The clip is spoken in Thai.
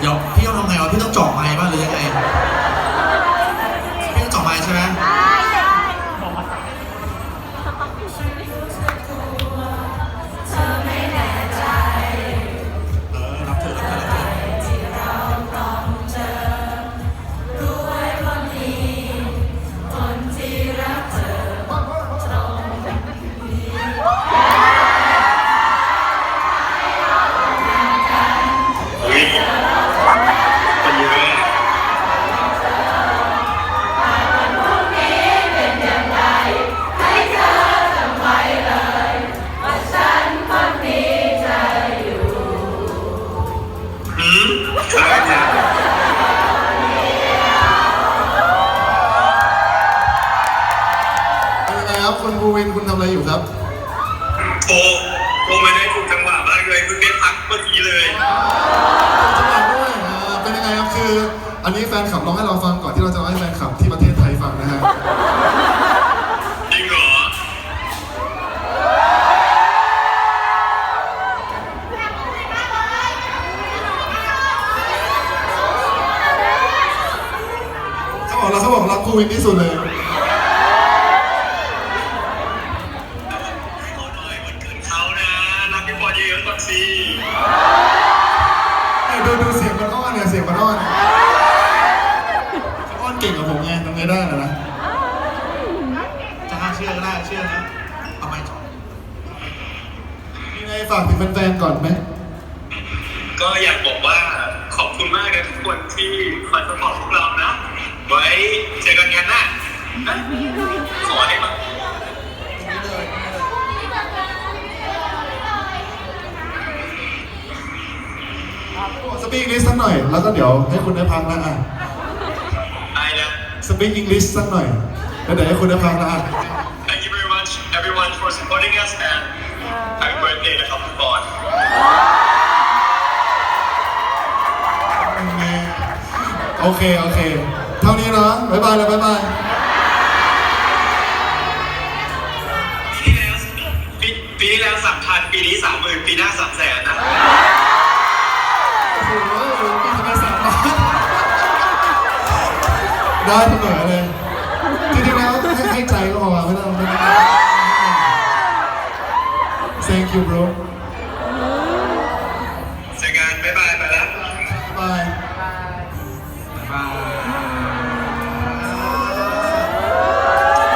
เดี๋ยวพี่ต้องทำไงวะพี่ต้องเจ่อไม้บ้างหรือยังไง ยังไงครับคุณบูวินคุณทำอะไรอยู่ครับโอ้โอ้มาได้ถูกจังหวะมากเลยเพิ่งได้พักเมื่อกี้เลยจังหวัดด้วยอ่าเป็นยังไงครับคือ อันนี้แฟนคลับร้องให้เราฟังก่อนที่เราจะร้องให้แฟนคลับที่ประเทศไทยฟังนะฮะจริงเหรอเขาบอกเราเขาบอกรักบูวินที่สุดเลย ให้เขาหน่อยวันเกิดเขานะรักพี่บอลเยอะๆก่อนสิเนี่ยดูดูเสียงมันอ้อนเนี่ยเสียงมันอ้อนเขาอ้อนเก่งกว่าผมไงทำไงได้ล่ะนะจะห้าเชื่อก็ได้เชื่อนะเอาไม้จ่อยังไงฝากถึงแฟนๆก่อนไหมก็อยากบอกว่าขอบคุณมากนะทุกคนที่คอยสปอร์ตพวกเรานะ ไว้เจอกันงานหน้านะขอให้มา สปีกอังกฤษสักหน่อย แล้วก็เดี๋ยวให้คุณได้พักนะอะไอ้นะ สปีกอังกฤษสักหน่อยแล้วเดี๋ยวให้คุณได้พักนะอะ Thank you very much everyone for supporting us and happy birthday นะครับทุกคน โอเค โอเค เท่านี้เนาะบ๊ายบายเลยบ๊ายบาย ปีที่แล้วปีปีที่แล้วสามพันปีนี้สามหมื่นปีหน้าสามแสนนะโอ้โหมีทำ ได้เสมอเลยจริงๆแล้วให้ใจก็พอไม่ต้อง thank you bro เจอกันบ๊ายบายไปแล้ว บาย